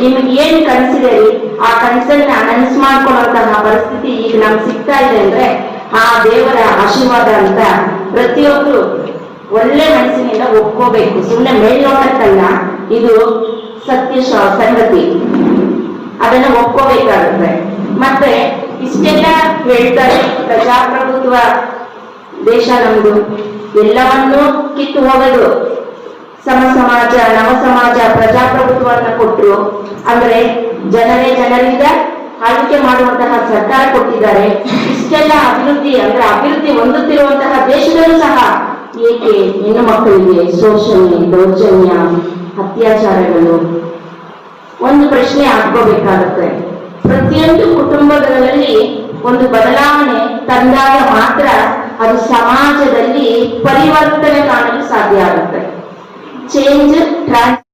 ನಿಮಗೆ ಏನ್ ಕನಸಿದೆ ರೀ? ಆ ಕನಸನ್ನ ನನಸು ಮಾಡ್ಕೊಳ್ಳೋಂತಹ ಪರಿಸ್ಥಿತಿ ಈಗ ನಮ್ಗೆ ಸಿಗ್ತಾ ಇದೆ ಅಂದ್ರೆ ಆ ದೇವರ ಆಶೀರ್ವಾದ ಅಂತ ಪ್ರತಿಯೊಬ್ರು ಒಳ್ಳೆ ಮನಸ್ಸಿನಿಂದ ಒಪ್ಕೋಬೇಕು. ಸುಮ್ಮನೆ ಮೇಲ್ನೋಟಕ್ಕಲ್ಲ, ಇದು ಸತ್ಯ ಸಂಗತಿ. ಅದನ್ನ ಒಪ್ಕೋಬೇಕಾಗುತ್ತೆ. ಮತ್ತೆ ಇಷ್ಟೆಲ್ಲ ಹೇಳ್ತಾರೆ ಪ್ರಜಾಪ್ರಭುತ್ವ ದೇಶ ನಮ್ದು. ಎಲ್ಲವನ್ನೂ ಕಿತ್ತು ಹೋಗೋದು. ಸಮ, ಸಮಾಜ, ನವ, ಸಮಾಜ ಪ್ರಜಾಪ್ರಭುತ್ವವನ್ನು ಕೊಟ್ಟರು ಅಂದ್ರೆ ಜನರೇ ಜನರಿಂದ ಆಳ್ವಿಕೆ ಮಾಡುವಂತಹ ಸರ್ಕಾರ ಕೊಟ್ಟಿದ್ದಾರೆ. ಇಷ್ಟೆಲ್ಲ ಅಭಿವೃದ್ಧಿ ಅಂದ್ರೆ ಅಭಿವೃದ್ಧಿ ಹೊಂದುತ್ತಿರುವಂತಹ ದೇಶದಲ್ಲೂ ಸಹ ಏಕೆ ಹೆಣ್ಣು ಮಕ್ಕಳಿಗೆ ಶೋಷಣೆ, ದೌರ್ಜನ್ಯ, ಅತ್ಯಾಚಾರಗಳು? ಒಂದು ಪ್ರಶ್ನೆ ಹಾಕೋಬೇಕಾಗುತ್ತೆ ಪ್ರತಿಯೊಂದು ಕುಟುಂಬಗಳಲ್ಲಿ ಒಂದು ಬದಲಾವಣೆ ತಂದಾಗ ಮಾತ್ರ ಅದು ಸಮಾಜದಲ್ಲಿ ಪರಿವರ್ತನೆ ಕಾಣಲು ಸಾಧ್ಯ ಆಗುತ್ತೆ. ಚೇಂಜ್ ಟ್ರಾನ್ಸ್